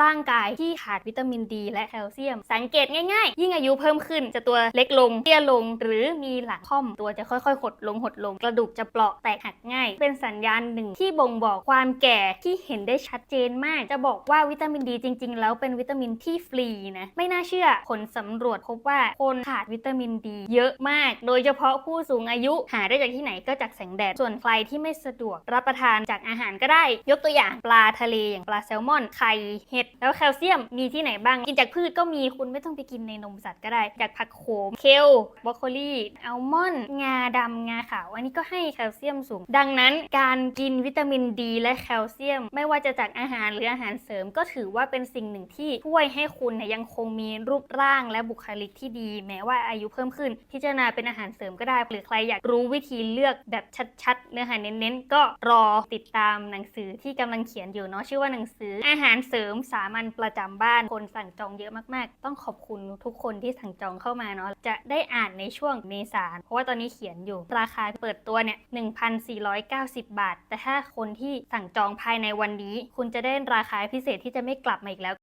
ร่างกายที่ขาดวิตามินดีและแคลเซียม สังเกตง่ายๆ ยิ่งอายุเพิ่มขึ้นจะตัวเล็กลงเตี้ยลง หรือมีหลังค่อมตัวจะค่อยๆหดลงหดลง กระดูกจะเปราะแตกหักง่าย เป็นสัญญาณหนึ่งที่บ่งบอกความแก่ที่เห็นได้ชัดเจนมาก จะบอกว่าวิตามินดีจริง ๆ แล้วเป็นวิตามินที่ฟรีนะไม่น่าเชื่อผลสำรวจพบว่าคนขาดวิตามินดี เยอะมาก โดยเฉพาะผู้สูงอายุหาได้จากที่ไหนก็จากแสงแดดส่วนใครที่ไม่สะดวกรับประทานจากอาหารก็ได้ ยกตัวอย่างปลาทะเลอย่างปลาแซลมอนไข่เห็ดแล้วแคลเซียมมีที่ไหนบ้าง กินจากพืชก็มีคุณไม่ต้องไปกินในนมสัตว์ก็ได้ จากผักโขม เคลบรอกโคลีอัลมอนด์งาดำงาขาว อันนี้ก็ให้แคลเซียมสูง ดังนั้นการกินวิตามินดี และแคลเซียม ไม่ว่าจะจากอาหารหรืออาหารเสริม ก็ถือว่าเป็นสิ่งหนึ่งที่ช่วยให้คุณยังคงมีรูปร่างและบุคลิกที่ดี แม้ว่าอายุเพิ่มขึ้น พิจารณาเป็นอาหารเสริมก็ได้ หรือใครอยากรู้วิธีเลือกแบบชัดๆเนื้อหาเน้นๆ ก็รอติดตามหนังสือที่กำลังเขียนอยู่เนาะชื่อว่าหนังสืออาหารเสริมสามัญประจำบ้านคนสั่งจองเยอะมากๆ ต้องขอบคุณทุกคนที่สั่งจองเข้ามาเนาะจะได้อ่านในช่วงเมษาเพราะว่าตอนนี้เขียนอยู่ ราคาเปิดตัวเนี่ย1,490 บาท แต่ถ้าคนที่สั่งจองภายในวันนี้ คุณจะได้ราคาพิเศษที่จะไม่กลับมาอีกแล้ว